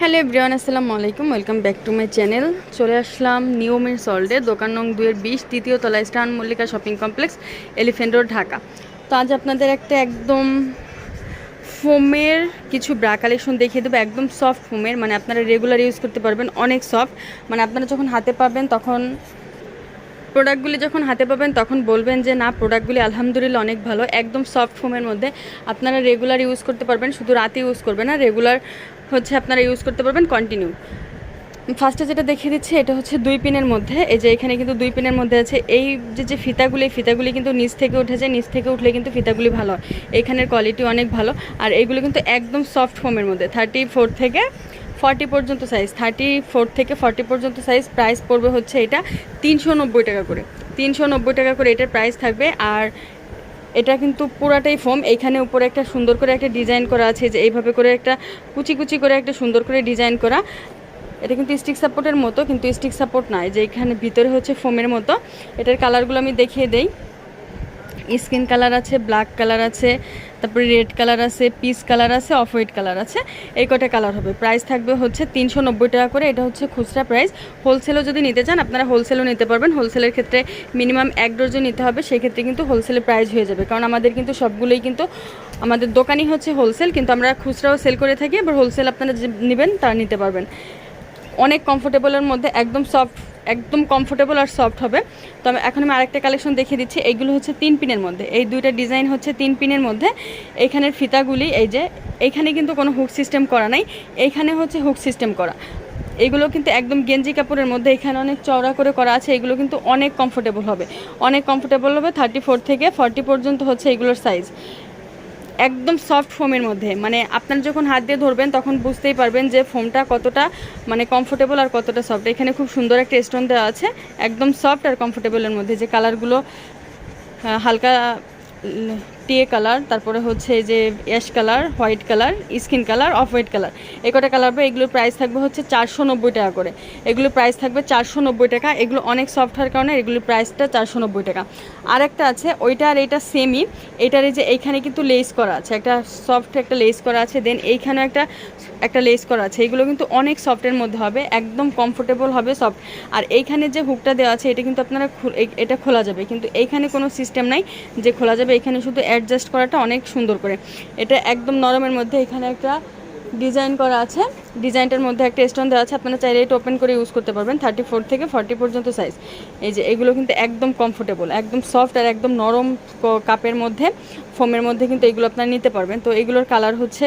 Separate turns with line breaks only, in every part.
Hello everyone, আসসালামু আলাইকুম। Welcome back to my channel. চলে আসলাম নিয়মের সল্টে দোকান নং দুয়ের বিশ তৃতীয় তলায় star Mallika shopping complex elephant road, Dhaka. তো আজ আপনাদের একটা একদম ফোমের কিছু ব্রা কালেকশন দেখিয়ে দেবো, একদম সফট ফোমের। মানে আপনারা রেগুলার ইউজ করতে পারবেন, অনেক সফট। মানে আপনারা যখন হাতে পাবেন তখন প্রোডাক্টগুলি যখন হাতে পাবেন তখন বলবেন যে, না, প্রোডাক্টগুলি আলহামদুলিল্লাহ অনেক ভালো। একদম সফট ফোমের মধ্যে আপনারা রেগুলার ইউজ করতে পারবেন, শুধু রাতে ইউজ করবেন না, রেগুলার হচ্ছে আপনারা ইউজ করতে পারবেন কন্টিনিউ ফার্স্টে যেটা দেখিয়ে দিচ্ছি, এটা হচ্ছে দুই পিনের মধ্যে। এই যে এখানে কিন্তু দুই পিনের মধ্যে আছে, এই যে যে ফিতাগুলি ফিতাগুলি কিন্তু নিচ থেকে উঠে যায়, নিচ থেকে উঠলে কিন্তু ফিতাগুলি ভালো হয়। এখানের কোয়ালিটি অনেক ভালো। আর এইগুলো কিন্তু একদম সফট ফোমের মধ্যে থার্টি ফোর থেকে ফর্টি পর্যন্ত সাইজ থার্টি ফোর থেকে ফর্টি পর্যন্ত সাইজ প্রাইস পড়বে হচ্ছে এটা তিনশো নব্বই টাকা করে। তিনশো নব্বই টাকা করে এটার প্রাইস থাকবে। আর এটা কিন্তু পুরাটাই ফোম। এইখানে উপরে একটা সুন্দর করে একটা ডিজাইন করা আছে যে এইভাবে করে একটা কুচি কুচি করে একটা সুন্দর করে ডিজাইন করা। এটা কিন্তু স্টিক সাপোর্টের মতো, কিন্তু স্টিক সাপোর্ট নাই যে এখানে ভিতরে হচ্ছে ফোমের মতো। এটার কালারগুলো আমি দেখিয়ে দেই। স্কিন কালার আছে, ব্ল্যাক কালার আছে তারপরে রেড কালার আছে পিস কালার আছে, অফ হোয়াইট কালার আছে। এই কটা কালার হবে। প্রাইস থাকবে হচ্ছে তিনশো নব্বই টাকা করে। এটা হচ্ছে খুচরা প্রাইস। হোলসেলও যদি নিতে চান, আপনারা হোলসেলও নিতে পারবেন। হোলসেলের ক্ষেত্রে মিনিমাম এক ডজন নিতে হবে। সেই ক্ষেত্রে কিন্তু হোলসেলের প্রাইস হয়ে যাবে। কারণ আমাদের কিন্তু সবগুলোই কিন্তু আমাদের দোকানই হচ্ছে হোলসেল, কিন্তু আমরা খুচরাও সেল করে থাকি। এবার হোলসেল আপনারা যে নেবেন, তা নিতে পারবেন। অনেক কমফোর্টেবলের মধ্যে একদম সফট একদম কমফোর্টেবল আর সফট হবে। তো আমি এখন আমি আরেকটা কালেকশন দেখিয়ে দিচ্ছি। এইগুলো হচ্ছে তিন পিনের মধ্যে। এই দুইটা ডিজাইন হচ্ছে তিন পিনের মধ্যে। এইখানের ফিতাগুলি, এই যে এইখানে কিন্তু কোনো হুক সিস্টেম করা নাই। এইখানে হচ্ছে হুক সিস্টেম করা। এগুলো কিন্তু একদম গেঞ্জি কাপড়ের মধ্যে এখানে অনেক চওড়া করে করা আছে। এগুলো কিন্তু অনেক কমফোর্টেবল হবে। অনেক কমফোর্টেবল হবে থার্টি ফোর থেকে ফর্টি পর্যন্ত হচ্ছে এগুলোর সাইজ একদম সফট ফোমের মধ্যে। মানে আপনার যখন হাত দিয়ে ধরবেন, তখন বুঝতেই পারবেন যে ফোমটা কতটা মানে কমফোর্টেবল আর কতটা সফট এখানে খুব সুন্দর একটা স্টোন দেওয়া আছে, একদম সফট আর কমফোর্টেবলের মধ্যে। যে কালারগুলো হালকা টিয়ে কালার, তারপরে হচ্ছে যে ash colour, white colour, skin colour off white colour. এই কটা কালার হবে এগুলোর প্রাইস থাকবে হচ্ছে চারশো নব্বই টাকা করে। এগুলোর প্রাইস থাকবে চারশো নব্বই টাকা। এগুলো অনেক সফট হওয়ার কারণে এগুলোর প্রাইসটা চারশো নব্বই টাকা। আর একটা আছে, ওইটা আর এইটা সেমই এইটার এই যে এইখানে কিন্তু লেস করা আছে। একটা সফট একটা লেস করা আছে দেন এইখানেও একটা একটা লেস করা আছে। এগুলো কিন্তু অনেক সফটের মধ্যে হবে, একদম কমফোর্টেবল হবে সফট আর এইখানে যে হুকটা দেওয়া আছে, এটা কিন্তু আপনারা এটা খোলা যাবে। কিন্তু এইখানে কোনো সিস্টেম নাই যে খোলা যাবে। এখানে শুধু অ্যাডজাস্ট করাটা অনেক সুন্দর করে। এটা একদম নরমের মধ্যে এখানে একটা ডিজাইন করা আছে। ডিজাইনটার মধ্যে একটা স্টোন দেওয়া আছে। আপনারা চাইলে এটা ওপেন করে ইউজ করতে পারবেন। থার্টি ফোর থেকে ফর্টি পর্যন্ত সাইজ এই যে এগুলো কিন্তু একদম কমফোর্টেবল একদম সফট আর একদম নরম কাপের মধ্যে ফোমের মধ্যে কিন্তু এগুলো আপনারা নিতে পারবেন। তো এগুলোর কালার হচ্ছে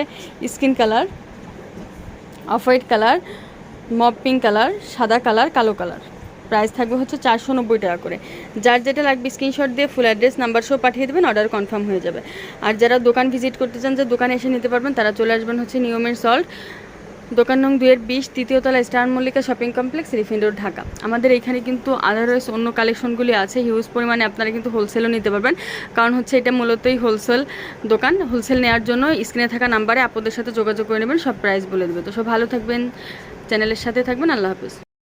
skin colour off white colour mob pink colour সাদা কালার কালো কালার প্রাইস থাকবে হচ্ছে চারশো নব্বই টাকা করে। যার যেটা লাগবে স্ক্রিনশট দিয়ে ফুল অ্যাড্রেস নাম্বার সহ পাঠিয়ে দেবেন অর্ডার কনফার্ম হয়ে যাবে। আর যারা দোকান ভিজিট করতে চান, যে দোকানে এসে নিতে পারবেন, তারা চলে আসবেন হচ্ছে নিয়মের সল্ট দোকান নং দুয়ের বিশ তৃতীয়তলা স্টার মল্লিকা শপিং কমপ্লেক্স রিফিন রোড ঢাকা। আমাদের এখানে কিন্তু আদারওয়াইজ অন্য কালেকশনগুলি আছে হিউজ পরিমাণে আপনারা কিন্তু হোলসেলও নিতে পারবেন। কারণ হচ্ছে এটা মূলতই হোলসেল দোকান। হোলসেল নেওয়ার জন্য স্ক্রিনে থাকা নাম্বারে আপনাদের সাথে যোগাযোগ করে নেবেন, সব প্রাইস বলে দেবে। তো সব ভালো থাকবেন চ্যানেলের সাথে থাকবেন, আল্লাহ হাফিজ।